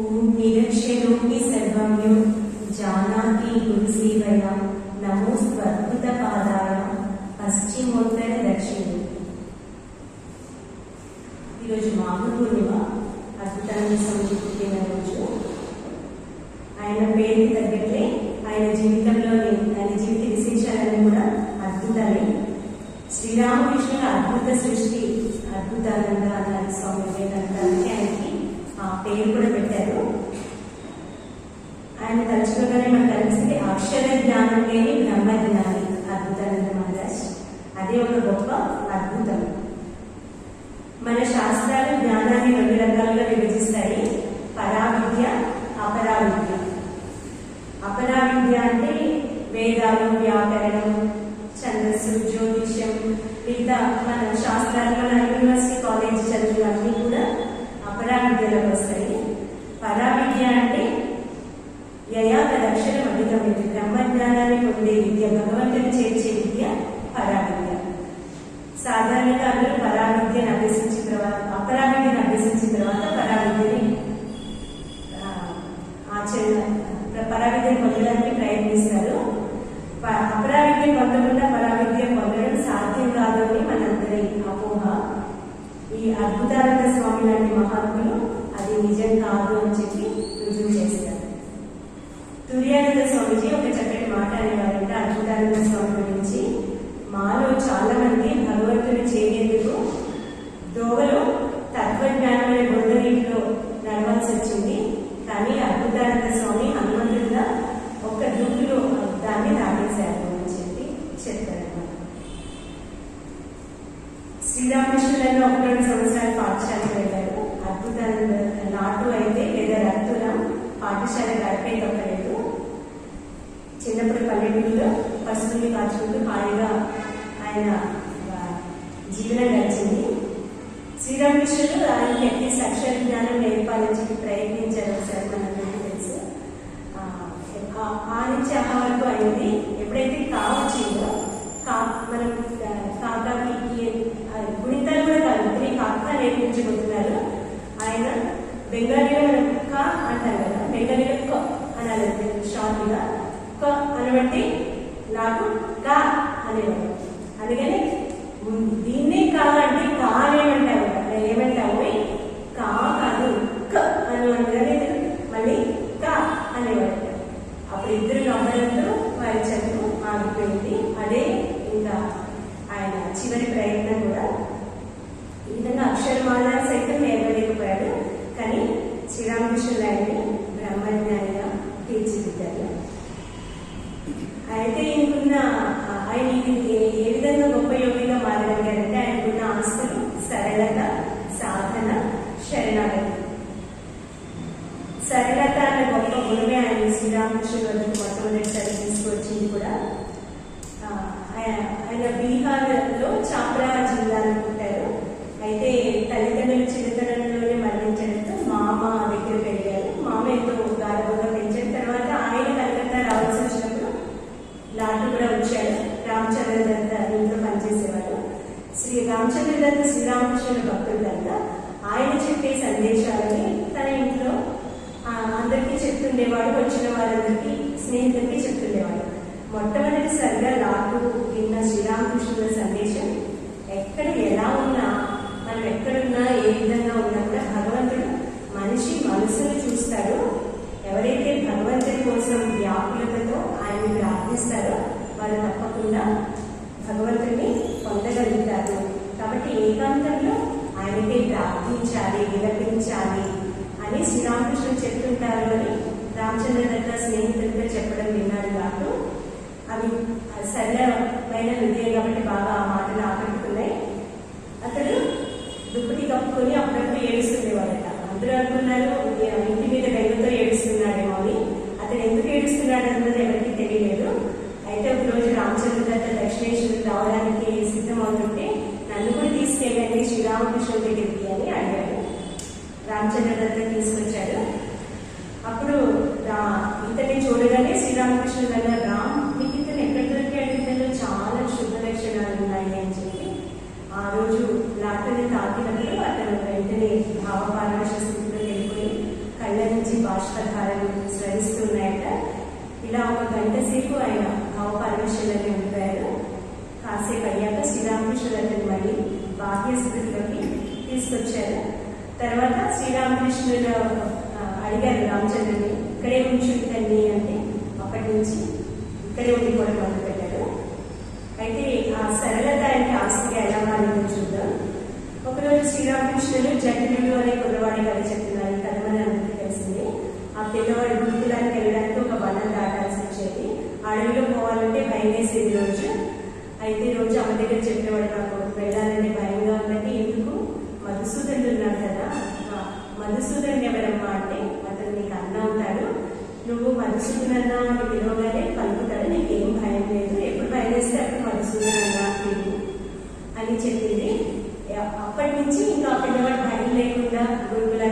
निरक्षरोपि सर्वं यो जानाति गुरुसेवया नमोऽस्त्वद्भुतपादाय पश्चिमोत्तरदक्षिणे వివిధ మన శాస్త్రాలు మన యూనివర్సిటీ కాలేజ్ చదువులన్నీ కూడా అపరా విద్యలకు వస్తాయి పరా విద్య అంటే యయా పదక్షరం అధిగమితి బ్రహ్మజ్ఞానం దత్త శ్రీరామకృష్ణుల భక్తుడు ఆయన చెప్పే సందేశాలని తన ఇంట్లో అందరికీ చెప్తుండేవాడు వచ్చిన వాళ్ళందరికీ స్నేహితులకి చెప్తుండేవాడు. మొట్టమొదటిసారిగా నాకు విన్న శ్రీరామకృష్ణుల సందేశం ఎక్కడ ఎలా ఉన్నా మనం ఎక్కడున్నా ఏ విధంగా ఉన్నా కూడా భగవంతుడు మనిషి మనసును చూస్తాడు. ఎవరైతే భగవంతుడి కోసం వ్యాకులతతో ఆయన్ని ప్రార్థిస్తారో వాళ్ళు తప్పకుండా భగవంతుడిని పొందగలుగుతారు. కాబట్టి ఏకాంతంలో ఆయనకే ప్రార్థించాలి విలపించాలి అని శ్రీరామకృష్ణుడు చెప్తుంటారు అని రామచంద్ర దత్త స్నేహితులతో చెప్పడం విన్నాడు నాకు అవి సరళమైన హృదయం కాబట్టి బాగా ఆ మాటలు ఆకట్టుకున్నాయి. అతడు దుప్పటి కప్పుకొని అప్పుడప్పుడు ఏడుస్తుండేవాడట. అందరూ అనుకున్నారు ఇంటి మీద వెళ్ళినతో ఏడుస్తున్నాడే మమ్మీ అతను ఎందుకు ఏడుస్తున్నాడు అన్నది ఎవరికి తెలియలేదు. అయితే ఒకరోజు రామచంద్ర దత్త దక్షిణేశ్వరుడు రావడానికి రామకృష్ణ దగ్గరికి అని అడిగాడు రామచంద్ర దత్త తీసుకు శ్రీరామకృష్ణులు జగనుడు అనే కుర్రవాడి కథ చెప్తున్నారు. ఈ కథ మన అందరికీ తెలిసింది. ఆ పిల్లవాడు గురుకులానికి వెళ్ళడానికి ఒక బలం దాటాల్సి వచ్చేది. అడవిలో పోవాలంటే భయం వేసేది రోజు. అయితే రోజు అమ్మ దగ్గర చెప్పేవాడు నాకు వెళ్ళాలనే భయంగా ఉందంటే ఎందుకు? మధుసూదనుడు ఉన్నాడు కదా. మధుసూదనుడు ఎవరమ్మా అంటే అతను నీకు అన్న అవుతాడు నువ్వు మధుసూదన్ అన్న అని పిలవగానే పలుకుతాడు. నీకేం భయం లేదు. ఎప్పుడు భయం వేస్తే అప్పుడు మధుసూదన్ అన్న అని చెప్పింది. అప్పటి నుంచి ఇంకా పెద్దవాడు భయం లేకుండా గురుకుల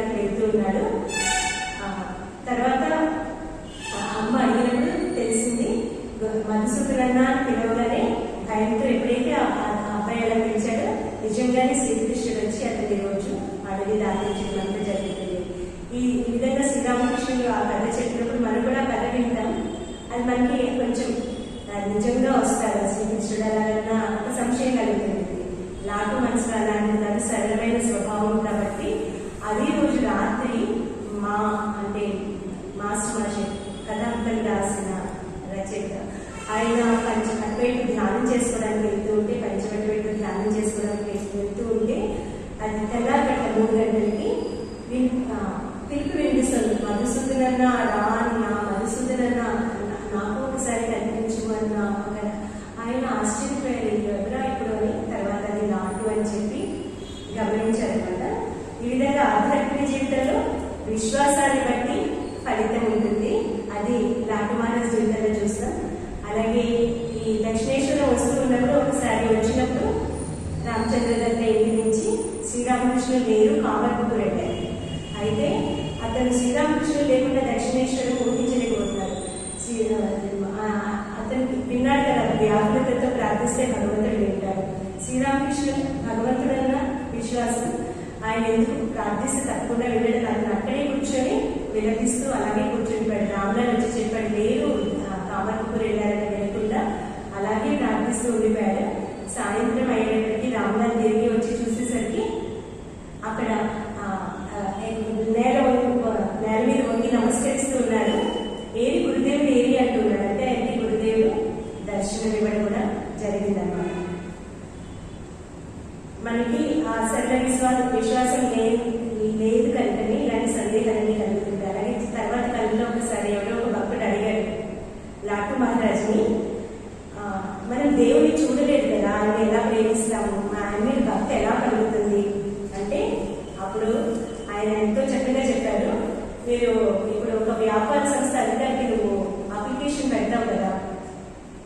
రాసిస్తే భగవంతుడు వింటాడు శ్రీరామకృష్ణుడు భగవంతుడన్న విశ్వాసం. ఆయన ఎందుకు ప్రార్థిస్తే తప్పకుండా వినడం. అతను అక్కడే కూర్చొని విలపిస్తూ అలాగే కూర్చొని పడి రాములను వచ్చి చెప్పాడు నేను కామర్పుకు వెళ్ళారని వెళ్ళకుండా అలాగే ప్రార్థిస్తూ ఉండి మహారాజ్ని మనం దేవుని చూడలేదు కదా ఆయన ఎలా ప్రేమిస్తాము? ఆయన మీద భక్తి ఎలా కలుగుతుంది? అంటే అప్పుడు ఆయన ఎంతో చక్కగా చెప్పారు మీరు ఇప్పుడు ఒక వ్యాపార సంస్థ అధికారికి నువ్వు అప్లికేషన్ పెడతావు కదా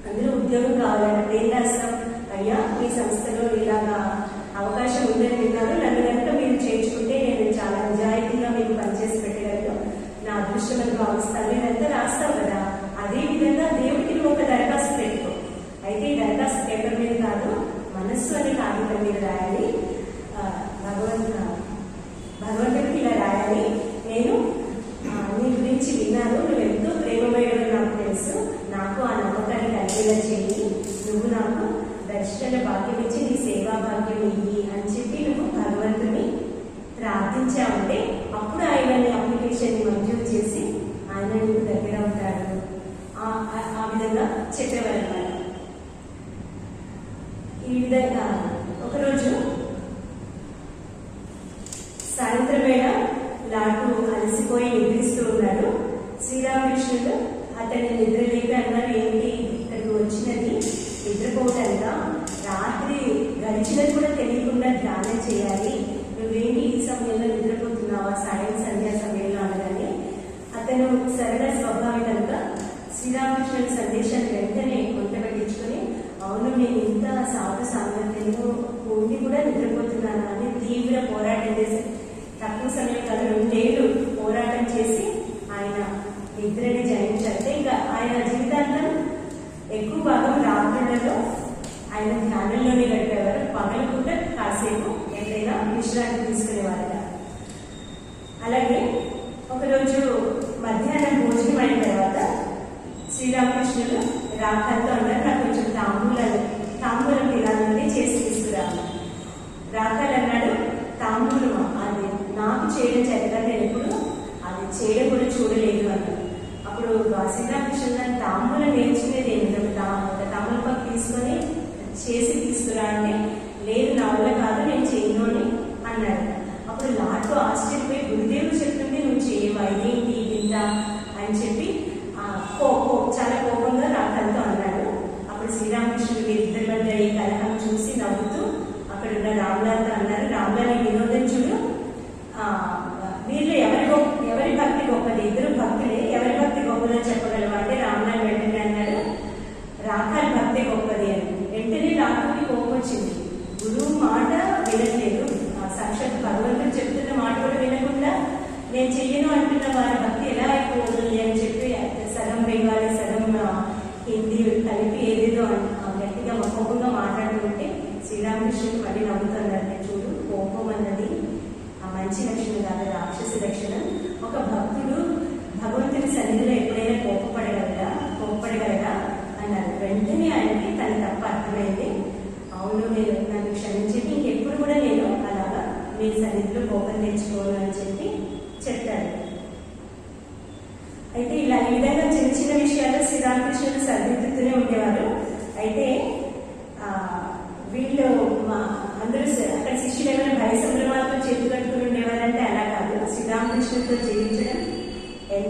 అందులో ఉద్యోగం కావాలంటే ఏం రాస్తాం అయ్యా మీ సంస్థలో ఇలాగా అవకాశం ఉందని విన్నాను నన్ను అంటే అప్పుడు ఆయనని అప్లికేషన్ మంజూరు చేసి ఆయన దగ్గర ఉంటాడు. ఆ విధంగా చెప్పేవారు అన్నమాట ఈ విధంగా ఒకరోజు సాయంత్రం వేళ లాడ్ అలసిపోయి నిద్రిస్తూ ఉన్నాడు. శ్రీరామకృష్ణుడు అతని నిద్రలేక పగలకుండా కాసేపు ఏదైనా విశ్రాంతి తీసుకునేవారుగా అలాగే ఒకరోజు మధ్యాహ్నం భోజనం అయిన తర్వాత శ్రీరామకృష్ణుడు రాకతో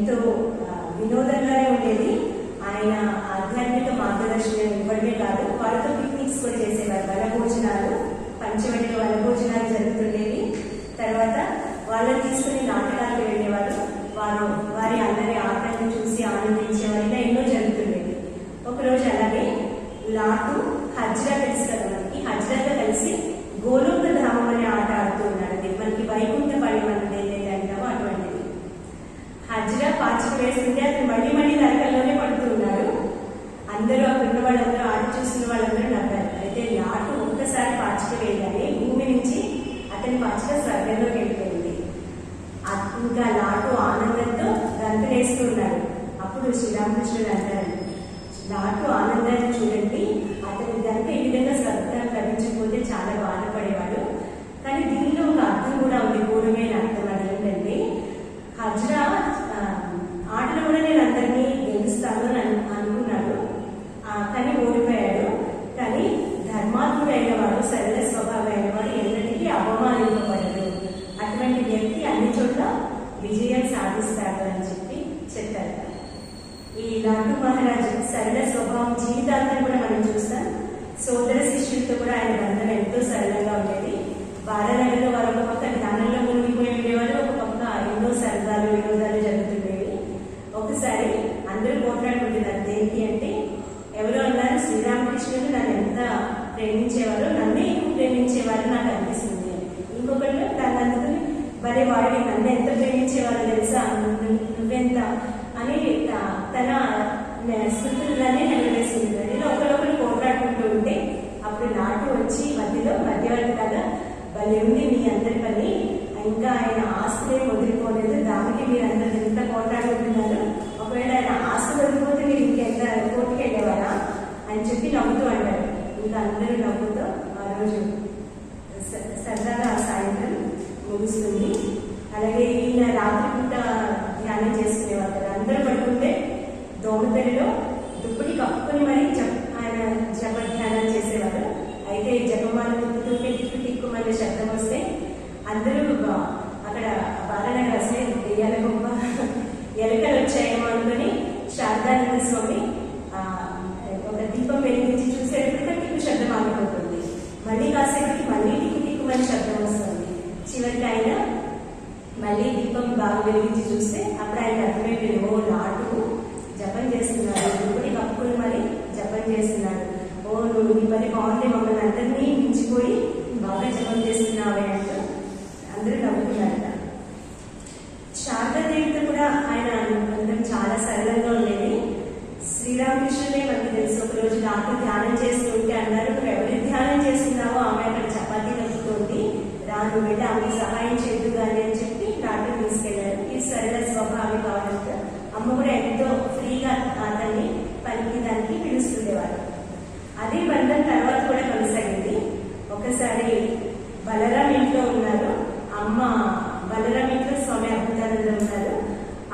ఎంతో వినోదంగానే ఉండేది. ఆయన ఆధ్యాత్మిక మార్గదర్శనం ఇవ్వడమే కాదు వాళ్ళతో పిక్నిక్స్ కూడా చేసేవారు వన భోజనాలు పంచవటి వన భోజనాలు జరుగుతుండేవి. తర్వాత వాళ్ళని తీసుకుని నాటకాలకు వెళ్ళేవారు. వారు మరి వాడిని నన్ను ఎంత ప్రేమించేవాడు తెలుసా? నువ్వెంత? అని తన స్థుతులనే నెరవేర్చింది అది లోపలొకరు పోరాడుకుంటూ ఉంటే అప్పుడు నాకు వచ్చి మధ్యలో మధ్యవర్తి కదా వాళ్ళు ఉంది మీ అందరి పని. ఇంకా ఆయన ఆస్తి వదిలిపోలేదు. దానికి మీరు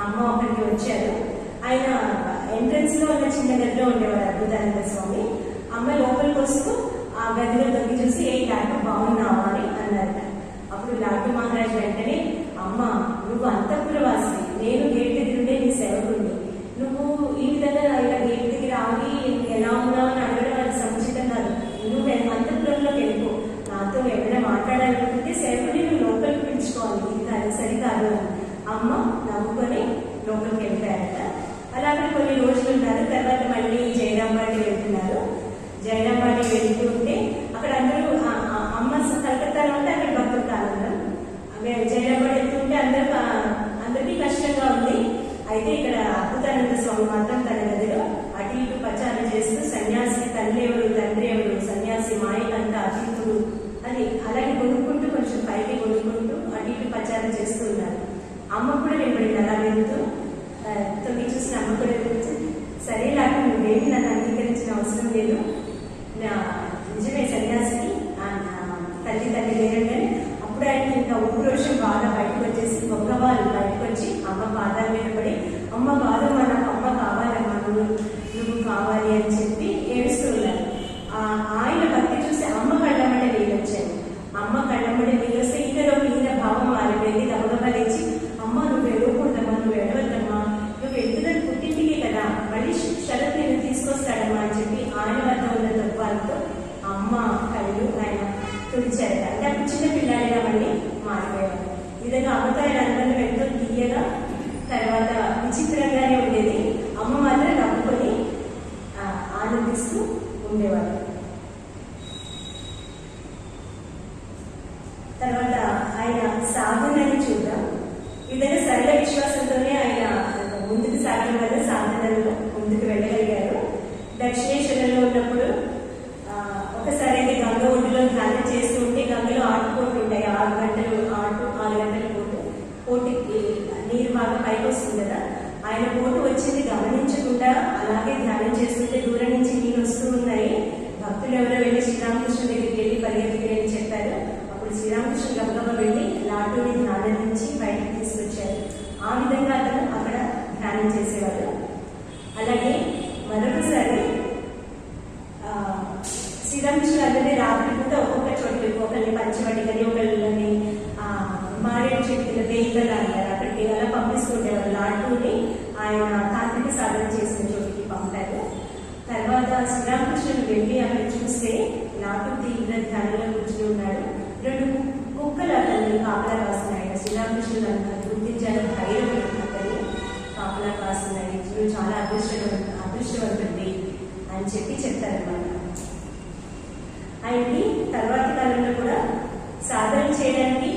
అమ్మ ఒకరికి వచ్చారు. ఆయన ఎంట్రన్స్లో ఉన్న చిన్న గదిలో ఉండేవారు అద్భుతానంద స్వామి. అమ్మ లోపలికి వస్తూ ఆ గదిలో తొంగి చూసి ఏ లాంటి బాగున్నావా అని అన్నారట. అప్పుడు లాటు మహారాజ్ వెంటనే అమ్మ నువ్వు అంతఃపురవాసి. నేను గేట్ దగ్గర ఉండే నీ సేవకుడిని. నువ్వు ఈ విధంగా ఇలా గేట్ దగ్గర ఆగి ఎలా ఉన్నావు అని అడగడం అది సముచితం కాదు. నువ్వు అంతఃపురంలోకి వెళ్ళిపో. నాతో ఎవరైనా మాట్లాడాలనుకుంటే సేవకుడిని నువ్వు లోపలికి పిలుచుకోవాలి. ఇది కాదు సరికాదు అని. అమ్మ నవ్వుకొని లోపలికి వెళ్తారట. అలాగే కొన్ని రోజులు ఉన్నారు. తర్వాత మళ్ళీ జయరాంబాటి వెళ్తున్నారు. జయరాంబాటి వెళ్తూ ఉంటే అక్కడ అందరూ అమ్మ కలకత్తాలో ఉంటే అక్కడ భక్తులు కాలం జయరాంబాటి వెళ్తుంటే అందరూ అందరికీ కష్టంగా ఉంది. అయితే ఇక్కడ అద్భుతానంద స్వామి మాత్రం తన గదిలో అటు ఇటు ప్రచారం చేస్తూ సన్యాసి తల్లి ఎవరు తండ్రి మారేడు చెట్టు దేవతలు అంటారు అక్కడికి అలా పంపిస్తుండేవారు లాటూని ఆయన తాంత్రిక సాధన చేసిన చోటికి పంపారు. తర్వాత శ్రీరామకృష్ణుడు వెళ్ళి అక్కడ చూస్తే లాటు తీవ్ర ధ్యానంలో కూర్చుని ఉన్నాడు. రెండు కుక్కలు అతన్ని కాపలా కాస్తున్నాయి. శ్రీరామకృష్ణుడు అంత గుర్తించారు. ధైర్యం అతన్ని కాపలా కాస్తున్నాయి. నువ్వు చాలా అదృష్టవంత అదృష్టవంతుంది అని చెప్పి చెప్తారన్నమాట. ఆయనకి తర్వాత కాలంలో కూడా సాధన చేయడానికి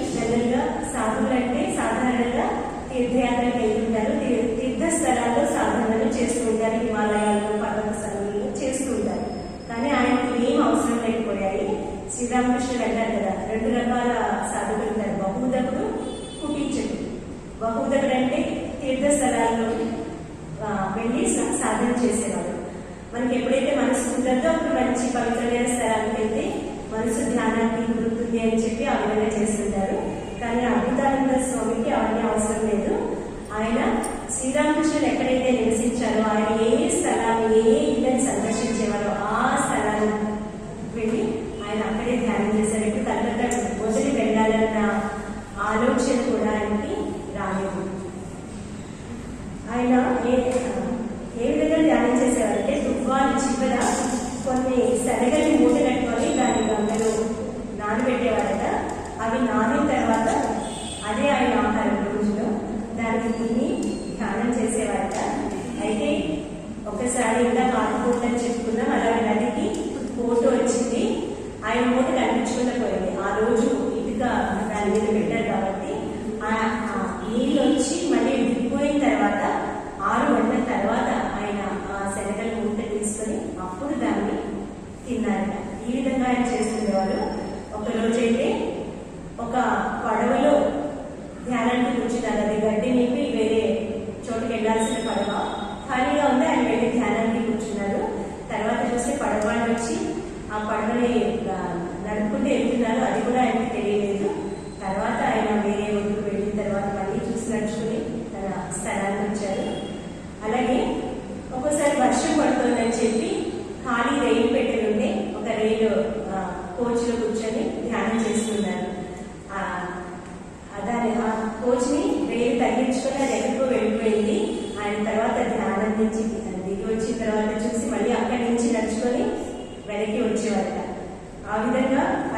సాధువులు అంటే సాధారణంగా తీర్థయాత్రలకు వెళ్తుంటారు. తీ- తీర్థ స్థలాల్లో సాధనలు చేస్తూ ఉంటారు. హిమాలయాల్లో పర్వత స్థలాల్లో చేస్తూ ఉంటారు. కానీ ఆయనకు ఏం అవసరం లేకపోయాయి. శ్రీరామకృష్ణుడు అంటారు కదా రెండు రకాల సాధకులు ఉంటారు. బహుదకుడు కుటించకుడు బహుదకుడు అంటే తీర్థ స్థలాల్లో వెళ్ళి సాధన చేసేవాడు. మనకి ఎప్పుడైతే మనసు ఉంటుందో అప్పుడు మంచి పవిత్రమైన స్థలానికి వెళ్తే మనసు ధ్యానానికి గుర్తుంది అని చెప్పి ఆ విధంగా చేస్తుంటారు. కానీ స్వామికి అవన్నీ అవసరం లేదు. ఆయన శ్రీరామకృష్ణుడు ఎక్కడైతే నివసించారో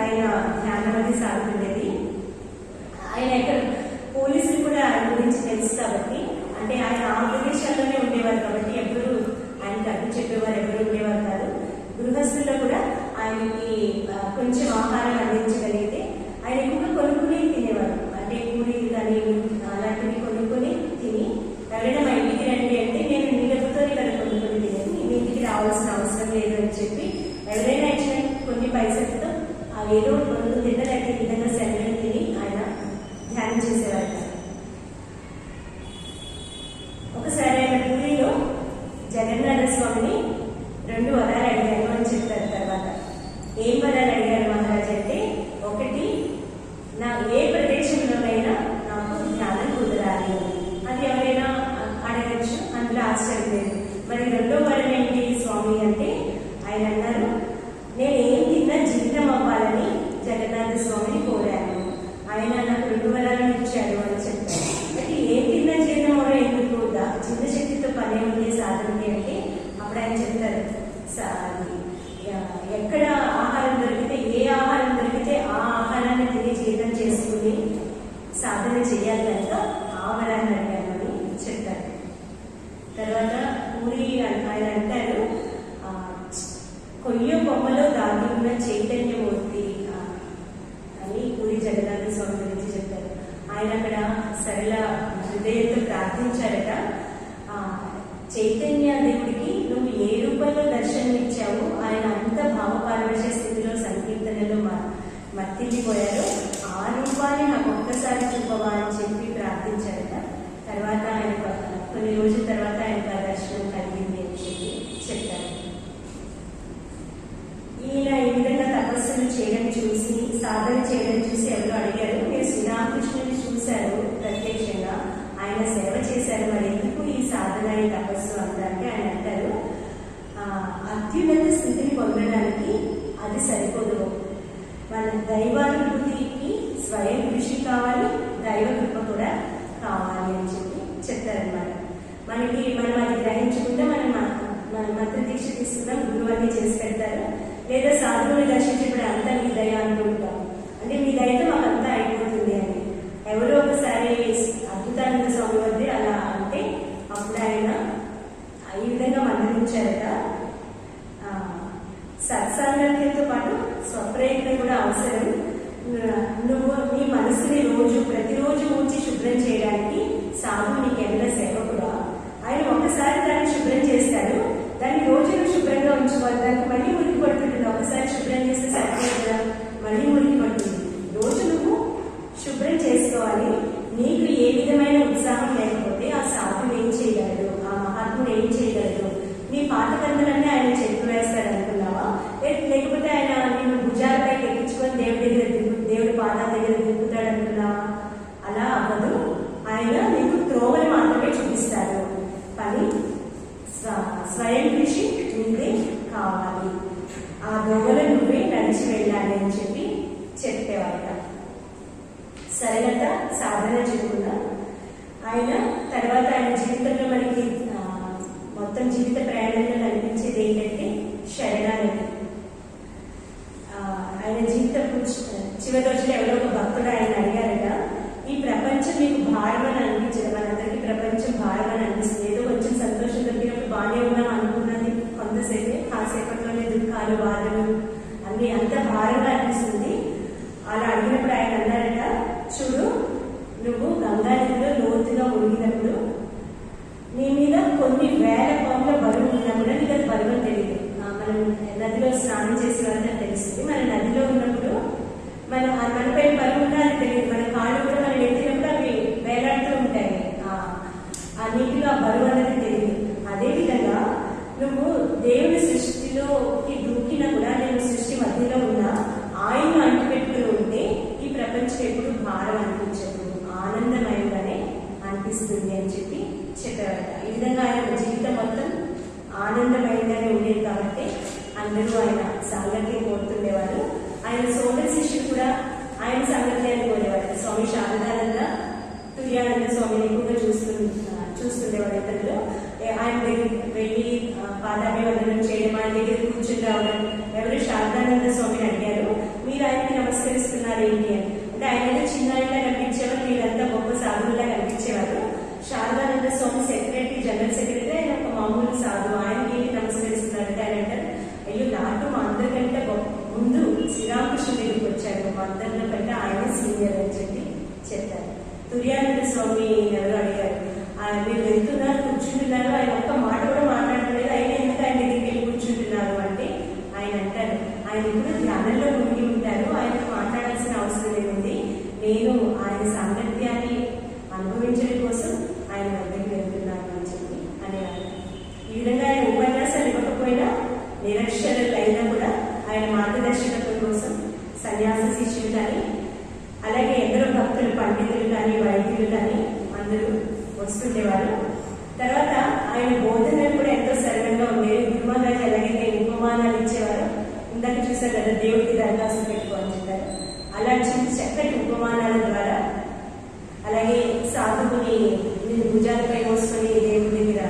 ఆయన జ్ఞానం సాగుతుండేది ఆయన ఇక్కడ పోలీసులు కూడా ఆయన గురించి తెలుసు కాబట్టి అంటే ఆయన ఆంధ్రదేశాల్లోనే ఉండేవారు కాబట్టి ఎప్పుడు ఆయన అర్థం చెప్పేవారు ఎవరు ఉండేవారు కాదు. గృహస్థుల్లో కూడా ఆయనకి కొంచెం ఆహారం మరి రెండో ఒక్కసారి చూపవా అని చెప్పి ప్రార్థించారట. తర్వాత ఆయన కొన్ని రోజుల తర్వాత ఆయన దర్శనం కలిగింది అని చెప్పి చెప్పారు. ఈయన ఈ విధంగా తపస్సులు చేయడం చూసి సాధన చేయడం చూసి ఎవరు అడిగారు మీరు శ్రీరామకృష్ణుని చూశారు ప్రత్యక్షంగా. ఆయన సేవ చేశారు. మరి ఎందుకు ఈ సాధన ఈ తపస్సు అందరికీ? ఆయన అంటారు అత్యున్నత స్థితిని పొందడానికి అది సరిపోదు. మన దైవానుభూతికి స్వయం చూపిస్తున్నా గురువు అన్ని చేసి పెడతారు? లేదా సాధువుని దర్శించినప్పుడు అంతా మీ దయ అనుకుంటాం. అంటే మీ దయతో మాకంతా అయిపోతుంది అని. ఎవరో ఒకసారి అద్భుతానంద స్వామి వద్ద అలా అంటే అప్పుడు ఆయన ఈ విధంగా మందరించారట సత్సాంగత్యంతో పాటు స్వప్రయత్నం కూడా అవసరం. నువ్వు నీ మనసుని రోజు ప్రతిరోజు ఉంచి శుభ్రం చేయడానికి సాగు నీకు ఎంత సేవ కూడా. ఆయన ఒక్కసారి దాన్ని శుభ్రం చేస్తాడు. దాన్ని రోజు శుభ్రంగా ఉంచుకోవాలి దానికి మళ్ళీ ఉరికి పడుతుంటుంది ఒకసారి శుభ్రం చేస్తే సరిపోతుందా ఆయన తర్వాత ఆయన జీవితంలో మనకి మొత్తం జీవిత ప్రయాణంలో కనిపించేది ఏంటంటే శరణాగతి. ఆయన జీవితం చివరి రోజులు ఎవరో ఒక భక్తుడు ఆయన అడిగారు ఇప్పుడు ధ్యానంలో మునిగి ఉంటారు ఆయనతో మాట్లాడాల్సిన అవసరం ఏముంది నేను ఆయన సాంగత్యాన్ని అనుభవించడం కోసం ఆయన వద్దకు వెళ్తున్నాను అని చెప్పి అనేవారు ఈ విధంగా ఆయన ఉపన్యాసాలు ఇవ్వకపోయినా నిరక్షరులైనా కూడా ఆయన మార్గదర్శకత్వం కోసం సన్యాస శిష్యులు కానీ అలాగే ఎందరో భక్తులు పండితులు కానీ వైద్యులు కానీ అందరూ వస్తుండేవారు తర్వాత ఆయన బోధనలు కూడా ఎంతో సరళంగా ఉండేవి గురుమహారాజు ఎలాగైతే ఉపమానాలు ఇచ్చేవారు ఇందాక చూసారు కదా దేవుడికి దరఖాస్తు పెట్టుకో అని చెప్పారు అలాంటి చక్కటి ఉపమానాల ద్వారా అలాగే సాధువుని నేను భుజాలపై మోసుకొని దేవుడి దగ్గర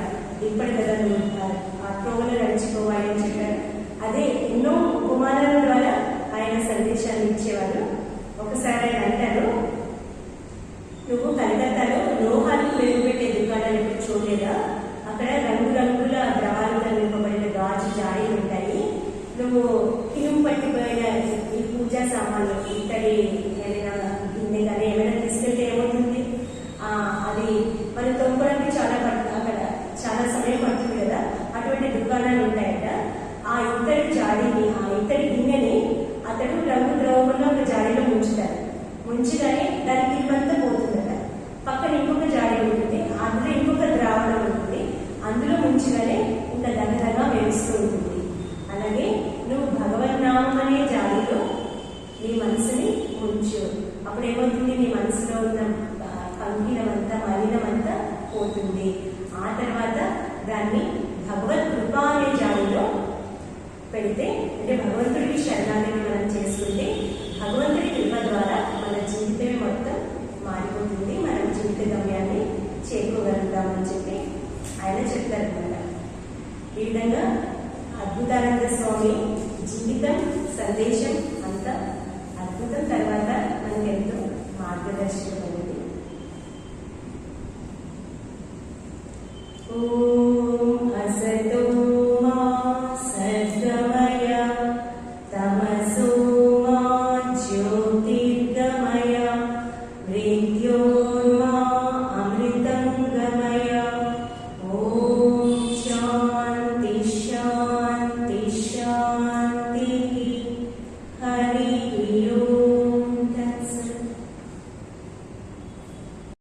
ఇప్పటి కదా నువ్వు ఆ- ఆ త్రోవలో నడుచుకోవాలి అని చెప్పారు అదే ఎన్నో ఉపమానాల ద్వారా ఆయన సందేశాన్ని ఇచ్చేవారు ఒకసారి ఆయన అంటారు నువ్వు కలకత్తాలో లోహాలు వెలుగుపెట్టే దుకాణాలు ఎప్పుడు చూడలేదా అక్కడ రంగురంగుల ద్రవాలతో నింపబడిన గాజు జాడీలు ఉంటాయి నువ్వు కిరుము పట్టిపోయిన ఈ పూజా సామాన్లు ఇత్తడి ఏదైనా గిన్నె కానీ ఏమైనా తీసుకెళ్తే ఏమవుతుంది ఆ, అది మనం తొక్కడానికి చాలా పడుతుంది అక్కడ చాలా సమయం పడుతుంది కదా అటువంటి దుకాణాలు ఉంటాయట ఆ ఇత్తడి జాడీని ఆ ఇత్తడి గిన్నెని అతడు రంగు ద్రవంలో ఒక జాడీలో ముంచుతాడు ముంచగానే దాని కిందంతా పోతుందట పక్కన ఇంకొక జాడీ ఉంటుంది అందులో ఇంకొక ద్రావణం ఉంటుంది అందులో ముంచగానే ఇంకా దగదగా వేస్తూ ఉంటుంది అలాగే నువ్వు భగవన్నామం అనే జాడీలో నీ మనసుని ఉంచు అప్పుడు ఏమవుతుంది నీ మనసులో ఉన్న ఆ, పంకినమంతా మలినమంతా పోతుంది ఆ తర్వాత దాన్ని భగవత్ కృప అనే జాడీలో పెడితే అంటే